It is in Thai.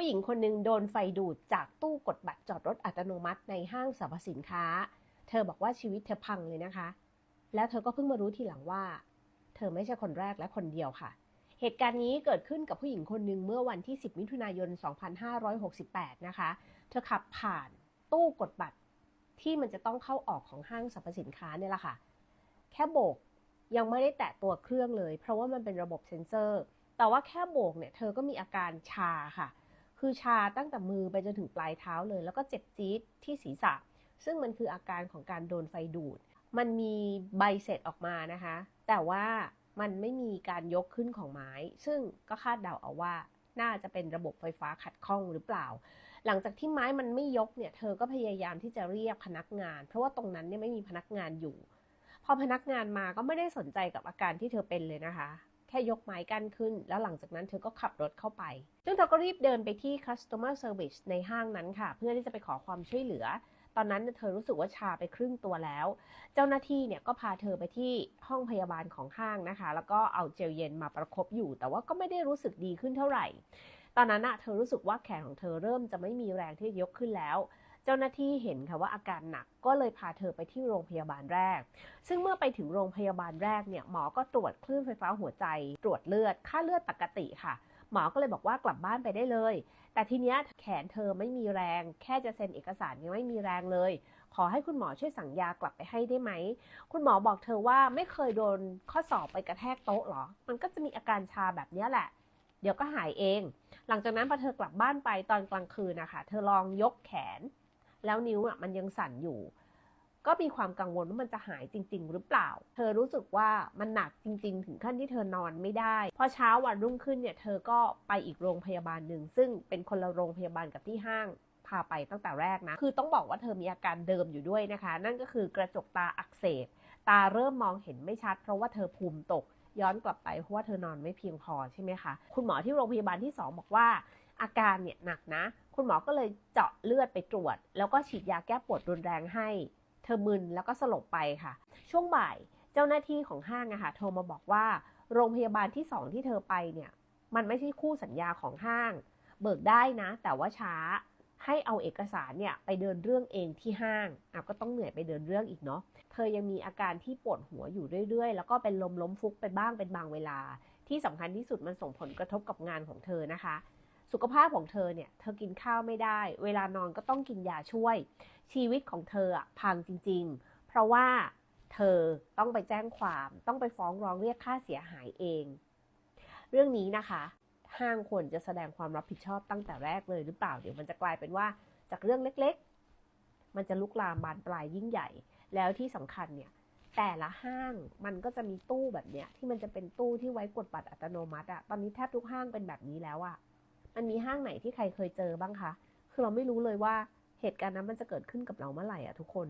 ผู้หญิงคนหนึ่งโดนไฟดูดจากตู้กดบัตรจอดรถอัตโนมัติในห้างสรรพสินค้า เธอบอกว่าชีวิตเธอพังเลยนะคะ แล้วเธอก็เพิ่งมารู้ทีหลังว่า เธอไม่ใช่คนแรกและคนเดียวค่ะ เหตุการณ์นี้เกิดขึ้นกับผู้หญิงคนหนึ่งเมื่อวันที่ 10 มิถุนายน 2568 นะคะ เธอขับผ่านตู้กดบัตรที่มันจะต้องเข้าออกของห้างสรรพสินค้าเนี่ยแหละค่ะ แค่โบกยังไม่ได้แตะตัวเครื่องเลย เพราะว่ามันเป็นระบบเซ็นเซอร์ แต่ว่าแค่โบกเนี่ยเธอก็มีอาการชาค่ะ คือชาตั้งแต่มือไปจนถึงปลายเท้าเลย แล้วก็เจ็บจี๊ดที่ศีรษะ ซึ่งมันคืออาการของการโดนไฟดูด มันมีใบเสร็จออกมานะคะ แต่ว่ามันไม่มีการยกขึ้นของไม้ ซึ่งก็คาดเดาเอาว่าน่าจะเป็นระบบไฟฟ้าขัดข้องหรือเปล่า หลังจากที่ไม้มันไม่ยกเนี่ย เธอก็พยายามที่จะเรียกพนักงาน เพราะว่าตรงนั้นเนี่ยไม่มีพนักงานอยู่ พอพนักงานมาก็ไม่ได้สนใจกับอาการที่เธอเป็นเลยนะคะ แค่ยกไม้กั้นขึ้น แล้วหลังจากนั้นเธอก็ขับรถเข้าไป ซึ่งเธอก็รีบเดินไปที่ customer service ในห้างนั้นค่ะ เพื่อที่จะไปขอความช่วยเหลือ ตอนนั้นเธอรู้สึกว่าชาไปครึ่งตัวแล้ว เจ้าหน้าที่เนี่ยก็พาเธอไปที่ห้องพยาบาลของห้างนะคะ แล้วก็เอาเจลเย็นมาประคบอยู่ แต่ว่าก็ไม่ได้รู้สึกดีขึ้นเท่าไหร่ ตอนนั้นอะเธอรู้สึกว่าแขนของเธอเริ่มจะไม่มีแรงที่จะยกขึ้นแล้ว เจ้าหน้าที่เห็นค่ะว่าอาการหนักก็เลยพาเธอไปที่โรงพยาบาลแรก ซึ่งเมื่อไปถึงโรงพยาบาลแรกเนี่ยหมอก็ตรวจคลื่นไฟฟ้าหัวใจ ตรวจเลือด ค่าเลือดปกติค่ะ หมอก็เลยบอกว่ากลับบ้านไปได้เลย แต่ทีเนี้ยแขนเธอไม่มีแรง แค่จะเซ็นเอกสารยังไม่มีแรงเลย ขอให้คุณหมอช่วยสั่งยากลับไปให้ได้ไหม คุณหมอบอกเธอว่าไม่เคยโดนข้อศอกไปกระแทกโต๊ะหรอ มันก็จะมีอาการชาแบบนี้แหละเดี๋ยวก็หายเอง หลังจากนั้นพอเธอกลับบ้านไปตอนกลางคืนนะคะ เธอลองยกแขน แล้วนิ้วอะมันยังสั่นอยู่ ก็มีความกังวลว่ามันจะหายจริง ๆ หรือเปล่า เธอรู้สึกว่ามันหนักจริง ๆ ถึงขั้นที่เธอนอนไม่ได้ พอเช้าวันรุ่งขึ้นเนี่ย เธอก็ไปอีกโรงพยาบาลหนึ่ง ซึ่งเป็นคนละโรงพยาบาลกับที่ห้างพาไปตั้งแต่แรกนะ คือต้องบอกว่าเธอมีอาการเดิมอยู่ด้วยนะคะ นั่นก็คือกระจกตาอักเสบ ตาเริ่มมองเห็นไม่ชัด เพราะว่าเธอภูมิตก ย้อนกลับไปเพราะว่าเธอนอนไม่เพียงพอใช่ไหมคะ คุณหมอที่โรงพยาบาลที่ 2 บอกว่า อาการเนี่ยหนักนะ คุณหมอก็เลยเจาะเลือดไปตรวจ แล้วก็ฉีดยาแก้ปวดรุนแรงให้ เธอมึนแล้วก็สลบไปค่ะ ช่วงบ่ายเจ้าหน้าที่ของห้างอะค่ะโทรมาบอกว่า โรงพยาบาลที่สองที่เธอไปเนี่ยมันไม่ใช่คู่สัญญาของห้าง เบิกได้นะ แต่ว่าช้าให้เอาเอกสารเนี่ยไปเดินเรื่องเองที่ห้างอะก็ต้องเหนื่อยไปเดินเรื่องอีกเนาะ เธอยังมีอาการที่ปวดหัวอยู่เรื่อยๆ แล้วก็เป็นลมล้มฟุกไปบ้างเป็นบางเวลา ที่สำคัญที่สุดมันส่งผลกระทบกับงานของเธอนะคะ สุขภาพของเธอเนี่ยเธอกินข้าวไม่ได้ เวลานอนก็ต้องกินยาช่วย ชีวิตของเธออะพังจริง ๆ เพราะว่าเธอต้องไปแจ้งความต้องไปฟ้องร้องเรียกค่าเสียหายเอง เรื่องนี้นะคะห้างควรจะแสดงความรับผิดชอบตั้งแต่แรกเลยหรือเปล่าเดี๋ยวมันจะกลายเป็นว่าจากเรื่องเล็กๆ มันจะลุกลามบานปลายยิ่งใหญ่ แล้วที่สำคัญเนี่ยแต่ละห้างมันก็จะมีตู้แบบเนี้ยที่มันจะเป็นตู้ที่ไว้กดบัตรอัตโนมัติอะตอนนี้แทบทุกห้างเป็นแบบนี้แล้วอะ มันมีห้างไหนที่ใครเคยเจอบ้างคะ คือเราไม่รู้เลยว่าเหตุการณ์นั้นมันจะเกิดขึ้นกับเราเมื่อไหร่อะทุกคน